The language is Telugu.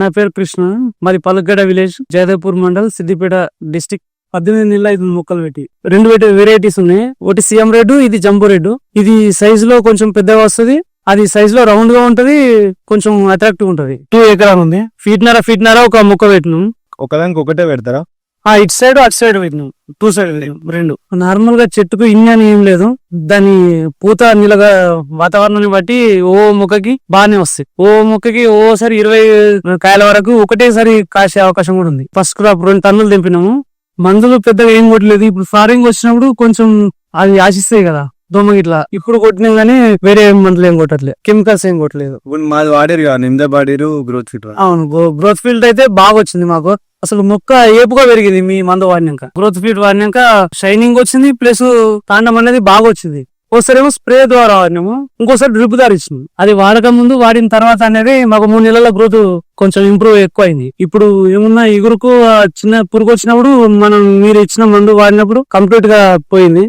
నా పేరు కృష్ణ మరి పలుగడ విలేజ్ జయదేవ్పూర్ మండల్ సిద్దిపేట డిస్టిక్. పద్దెనిమిది నెలలు ఐదు మొక్కలు పెట్టి. రెండు వెరైటీస్ ఉన్నాయి. ఒకటి సీఎం రెడ్ ఇది జంబో రెడ్ ఇది సైజ్లో కొంచెం పెద్దగా వస్తుంది. అది సైజ్లో రౌండ్గా ఉంటది కొంచెం అట్రాక్టివ్ ఉంటది. టూ ఎకరాలు ఉంది. ఫీట్నర ఫీట్నర ఒక మొక్క పెట్టినాం. ఒకదానికి ఒకటే పెడతారా? ఇటు సైడ్ అటు సైడ్ పెట్టినాం టూ సైడ్ రెండు. నార్మల్గా చెట్టుకు ఇన్ని అని ఏం లేదు. దాని పూత నిలగా వాతావరణాన్ని బట్టి ఓ మొక్కకి బాగానే వస్తాయి. ఓ మొక్కకి ఓసారి ఇరవై కాయల వరకు ఒకటేసారి కాసే అవకాశం కూడా ఉంది. ఫస్ట్ క్రాప్ రెండు టన్నులు తెంపినాము. మందులు పెద్దగా ఏం కొట్టలేదు. ఇప్పుడు ఫారింగ్ వచ్చినప్పుడు కొంచెం అది ఆశిస్తాయి కదా దోమ ఇట్లా ఇప్పుడు కొట్టినాం కానీ వేరే మందులు ఏం కొట్టట్లేదు కెమికల్స్ ఏం కొట్టలేదు. మాది వాడారు కదా వాడిరు గ్రోత్ ఫిట్ అవును గ్రోత్ ఫీల్డ్ అయితే బాగా వచ్చింది మాకు. అసలు మొక్క ఏపుగా పెరిగింది మీ మందు వాడినాక. గ్రోత్ ఫీట్ వాడినాక షైనింగ్ వచ్చింది ప్లస్ కాండం అనేది బాగా వచ్చింది. ఒకసారి ఏమో స్ప్రే ద్వారా వాడినాము ఇంకోసారి డ్రిప్ ద్వారా ఇచ్చినాము. అది వాడక ముందు వాడిన తర్వాత అనేది మాకు మూడు నెలల గ్రోత్ కొంచెం ఇంప్రూవ్ ఎక్కువ అయింది ఇప్పుడు ఏమున్నా ఎగురుకు ఆ చిన్న పురుగు వచ్చినప్పుడు మనం మీరు ఇచ్చిన మందు వాడినప్పుడు కంప్లీట్గా పోయింది.